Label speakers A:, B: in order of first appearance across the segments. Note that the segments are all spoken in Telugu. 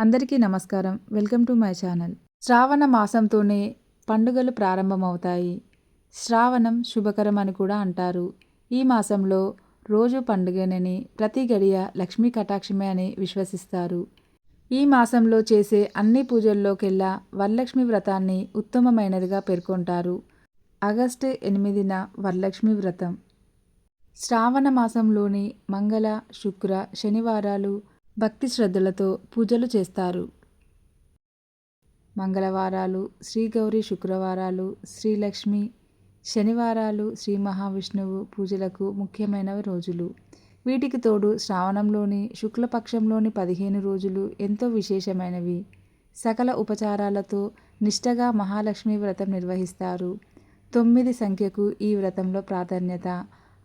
A: అందరికీ నమస్కారం. Welcome to my channel. శ్రావణ మాసంతోనే పండుగలు ప్రారంభమవుతాయి. శ్రావణం శుభకరం అని కూడా అంటారు. ఈ మాసంలో రోజు పండుగనని ప్రతి గడియ లక్ష్మీ కటాక్షమే అని విశ్వసిస్తారు. ఈ మాసంలో చేసే అన్ని పూజల్లోకెల్లా వరలక్ష్మి వ్రతాన్ని ఉత్తమమైనదిగా పేర్కొంటారు. ఆగస్టు ఎనిమిదిన వరలక్ష్మి వ్రతం. శ్రావణ మాసంలోని మంగళ శుక్ర శనివారాలు భక్తి శ్రద్ధలతో పూజలు చేస్తారు. మంగళవారాలు శ్రీగౌరి శుక్రవారాలు శ్రీలక్ష్మి శనివారాలు శ్రీ మహావిష్ణువు పూజలకు ముఖ్యమైన రోజులు. వీటికి తోడు శ్రావణంలోని శుక్లపక్షంలోని పదిహేను రోజులు ఎంతో విశేషమైనవి. సకల ఉపచారాలతో నిష్టగా మహాలక్ష్మి వ్రతం నిర్వహిస్తారు. తొమ్మిది సంఖ్యకు ఈ వ్రతంలో ప్రాధాన్యత.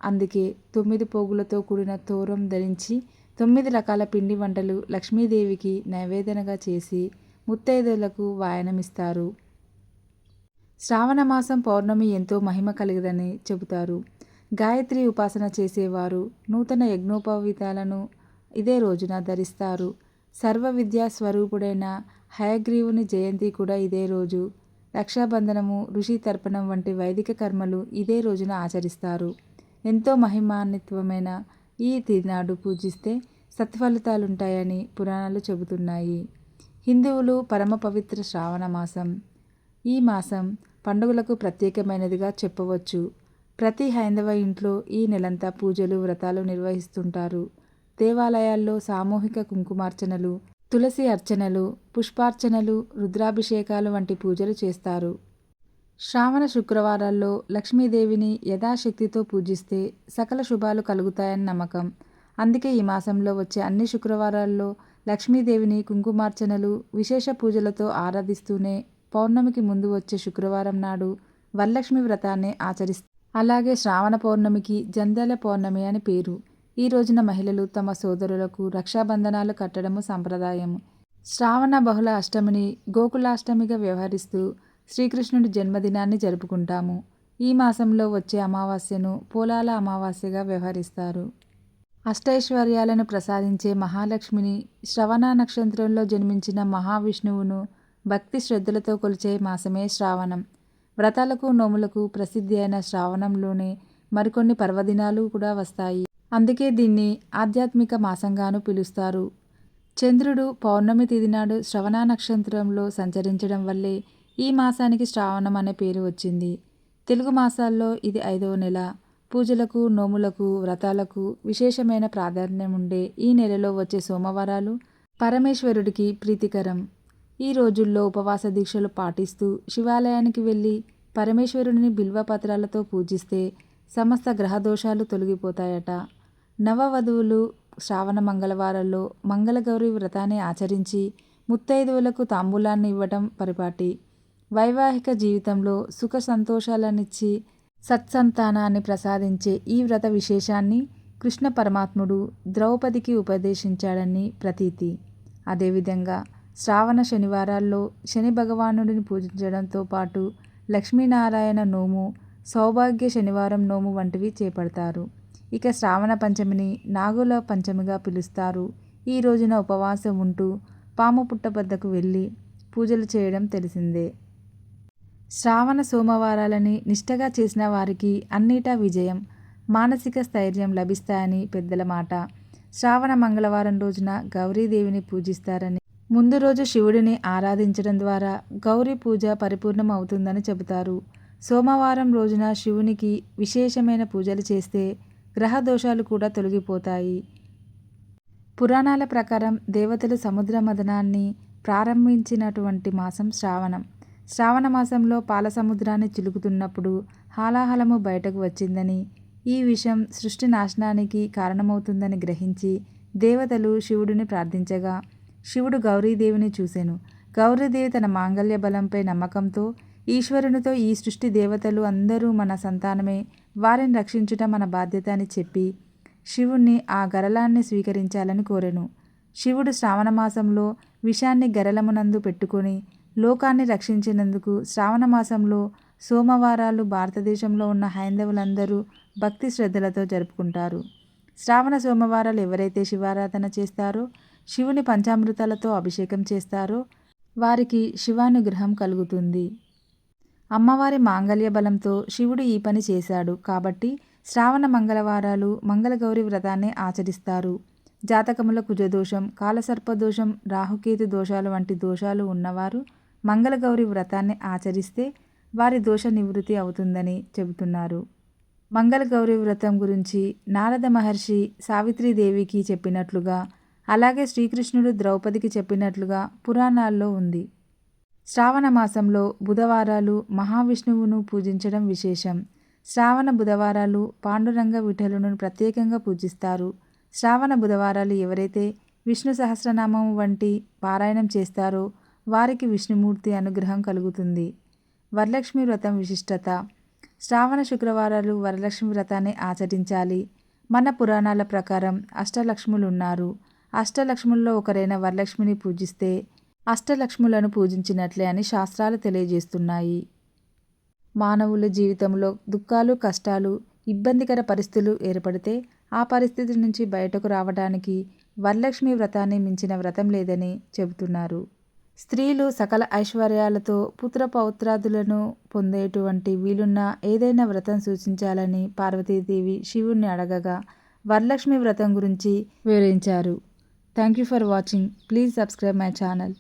A: అందుకే తొమ్మిది పోగులతో కూడిన తోరం ధరించి తొమ్మిది రకాల పిండి వంటలు లక్ష్మీదేవికి నైవేదనగా చేసి ముత్తైదులకు వాయనమిస్తారు. శ్రావణ మాసం పౌర్ణమి ఎంతో మహిమ కలిగదని చెబుతారు. గాయత్రి ఉపాసన చేసేవారు నూతన యజ్ఞోపవీతాలను ఇదే రోజున ధరిస్తారు. సర్వ విద్యా స్వరూపుడైన హయగ్రీవుని జయంతి కూడా ఇదే రోజు. రక్షాబంధనము ఋషి తర్పణం వంటి వైదిక కర్మలు ఇదే రోజున ఆచరిస్తారు. ఎంతో మహిమాన్వితమైన ఈ తిరునాడు పూజిస్తే సత్ఫలితాలుంటాయని పురాణాలు చెబుతున్నాయి. హిందువులు పరమ పవిత్ర శ్రావణ మాసం. ఈ మాసం పండుగలకు ప్రత్యేకమైనదిగా చెప్పవచ్చు. ప్రతి హైందవ ఇంట్లో ఈ నెలంతా పూజలు వ్రతాలు నిర్వహిస్తుంటారు. దేవాలయాల్లో సామూహిక కుంకుమార్చనలు తులసి అర్చనలు పుష్పార్చనలు రుద్రాభిషేకాలు వంటి పూజలు చేస్తారు. శ్రావణ శుక్రవారాల్లో లక్ష్మీదేవిని యథాశక్తితో పూజిస్తే సకల శుభాలు కలుగుతాయని నమ్మకం. అందుకే ఈ మాసంలో వచ్చే అన్ని శుక్రవారాల్లో లక్ష్మీదేవిని కుంకుమార్చనలు విశేష పూజలతో ఆరాధిస్తూనే పౌర్ణమికి ముందు వచ్చే శుక్రవారం నాడు వరలక్ష్మి వ్రతాన్ని ఆచరిస్తారు అలాగే శ్రావణ పౌర్ణమికి జంధ్యాల పౌర్ణమి అని పేరు. ఈ రోజున మహిళలు తమ సోదరులకు రక్షాబంధనాలు కట్టడము సంప్రదాయము శ్రావణ బహుళ అష్టమిని గోకులాష్టమిగా వ్యవహరిస్తూ శ్రీకృష్ణుడి జన్మదినాన్ని జరుపుకుంటాము. ఈ మాసంలో వచ్చే అమావాస్యను పోలాల అమావాస్యగా వ్యవహరిస్తారు. అష్టైశ్వర్యాలను ప్రసాదించే మహాలక్ష్మిని శ్రవణ నక్షత్రంలో జన్మించిన మహావిష్ణువును భక్తి శ్రద్ధలతో కొలిచే మాసమే శ్రావణం. వ్రతాలకు నోములకు ప్రసిద్ధి అయిన శ్రావణంలోనే మరికొన్ని పర్వదినాలు కూడా వస్తాయి. అందుకే దీన్ని ఆధ్యాత్మిక మాసంగాను పిలుస్తారు. చంద్రుడు పౌర్ణమి తిథి నాడు శ్రవణ నక్షత్రంలో సంచరించడం వల్లే ఈ మాసానికి శ్రావణం అనే పేరు వచ్చింది. తెలుగు మాసాల్లో ఇది ఐదవ నెల. పూజలకు నోములకు వ్రతాలకు విశేషమైన ప్రాధాన్యం ఉండే ఈ నెలలో వచ్చే సోమవారాలు పరమేశ్వరుడికి ప్రీతికరం. ఈ రోజుల్లో ఉపవాస దీక్షలు పాటిస్తూ శివాలయానికి వెళ్ళి పరమేశ్వరుడిని బిల్వపత్రాలతో పూజిస్తే సమస్త గ్రహదోషాలు తొలగిపోతాయట. నవవధువులు శ్రావణ మంగళవారాల్లో మంగళగౌరి వ్రతాన్ని ఆచరించి ముత్తైదువులకు తాంబూలాన్ని ఇవ్వటం పరిపాటి. వైవాహిక జీవితంలో సుఖ సంతోషాలనిచ్చి సత్సంతానాన్ని ప్రసాదించే ఈ వ్రత విశేషాన్ని కృష్ణ పరమాత్ముడు ద్రౌపదికి ఉపదేశించాడని ప్రతీతి. అదేవిధంగా శ్రావణ శనివారాల్లో శని భగవానుడిని పూజించడంతో పాటు లక్ష్మీనారాయణ నోము సౌభాగ్య శనివారం నోము వంటివి చేపడతారు. ఇక శ్రావణ పంచమిని నాగుల పంచమిగా పిలుస్తారు. ఈ రోజున ఉపవాసం ఉంటూ పాము పుట్టబద్దకు వెళ్ళి పూజలు చేయడం తెలిసిందే. శ్రావణ సోమవారాలని నిష్టగా చేసిన వారికి అన్నిటా విజయం. మానసిక స్థైర్యం లభిస్తాయని పెద్దల మాట. శ్రావణ మంగళవారం రోజున గౌరీదేవిని పూజిస్తారని ముందు రోజు శివుడిని ఆరాధించడం ద్వారా గౌరీ పూజ పరిపూర్ణం అవుతుందని చెబుతారు. సోమవారం రోజున శివునికి విశేషమైన పూజలు చేస్తే గ్రహ దోషాలు కూడా తొలగిపోతాయి. పురాణాల ప్రకారం దేవతలు సముద్ర మదనాన్ని ప్రారంభించినటువంటి మాసం శ్రావణం. శ్రావణ మాసంలో పాల సముద్రాన్ని చిలుకుతున్నప్పుడు హాలాహలము బయటకు వచ్చిందని ఈ విషయం సృష్టి నాశనానికి కారణమవుతుందని గ్రహించి దేవతలు శివుడిని ప్రార్థించగా శివుడు గౌరీదేవిని చూశాను గౌరీదేవి తన మాంగల్య బలంపై నమ్మకంతో ఈశ్వరునితో ఈ సృష్టి దేవతలు అందరూ మన సంతానమే వారిని రక్షించుట మన బాధ్యత అని చెప్పి శివుణ్ణి ఆ గరలాన్ని స్వీకరించాలని కోరెను. శివుడు శ్రావణ మాసంలో విషాన్ని గరలమునందు పెట్టుకొని లోకాన్ని రక్షించినందుకు శ్రావణ మాసంలో సోమవారాలు భారతదేశంలో ఉన్న హైందవులందరూ భక్తి శ్రద్ధలతో జరుపుకుంటారు. శ్రావణ సోమవారాలు ఎవరైతే శివారాధన చేస్తారో శివుని పంచామృతాలతో అభిషేకం చేస్తారో వారికి శివానుగ్రహం కలుగుతుంది. అమ్మవారి మాంగళ్య బలంతో శివుడు ఈ పని చేశాడు కాబట్టి శ్రావణ మంగళవారాలు మంగళగౌరి వ్రతాన్ని ఆచరిస్తారు. జాతకముల కుజదోషం కాలసర్పదోషం రాహుకేతు దోషాలు వంటి దోషాలు ఉన్నవారు మంగళగౌరి వ్రతాన్ని ఆచరిస్తే వారి దోష నివృత్తి అవుతుందని చెబుతున్నారు. మంగళగౌరి వ్రతం గురించి నారద మహర్షి సావిత్రీదేవికి చెప్పినట్లుగా అలాగే శ్రీకృష్ణుడు ద్రౌపదికి చెప్పినట్లుగా పురాణాల్లో ఉంది. శ్రావణ మాసంలో బుధవారాలు మహావిష్ణువును పూజించడం విశేషం. శ్రావణ బుధవారాలు పాండురంగ విఠలును ప్రత్యేకంగా పూజిస్తారు. శ్రావణ బుధవారాలు ఎవరైతే విష్ణు సహస్రనామం వంటి పారాయణం చేస్తారో వారికి విష్ణుమూర్తి అనుగ్రహం కలుగుతుంది. వరలక్ష్మి వ్రతం విశిష్టత. శ్రావణ శుక్రవారాలు వరలక్ష్మి వ్రతాన్ని ఆచరించాలి. మన పురాణాల ప్రకారం అష్టలక్ష్ములు ఉన్నారు అష్టలక్ష్ముల్లో ఒకరైన వరలక్ష్మిని పూజిస్తే అష్టలక్ష్ములను పూజించినట్లే అని శాస్త్రాలు తెలియజేస్తున్నాయి. మానవుల జీవితంలో దుఃఖాలు కష్టాలు ఇబ్బందికర పరిస్థితులు ఏర్పడితే ఆ పరిస్థితి నుంచి బయటకు రావడానికి వరలక్ష్మి వ్రతాన్ని మించిన వ్రతం లేదని చెబుతున్నారు. స్త్రీలు సకల ఐశ్వర్యాలతో పుత్ర పౌత్రాదులను పొందేటువంటి వీలున్న ఏదైనా వ్రతం సూచించాలని పార్వతీదేవి శివుణ్ణి అడగగా వరలక్ష్మి వ్రతం గురించి వివరించారు. Thank you for watching please subscribe my channel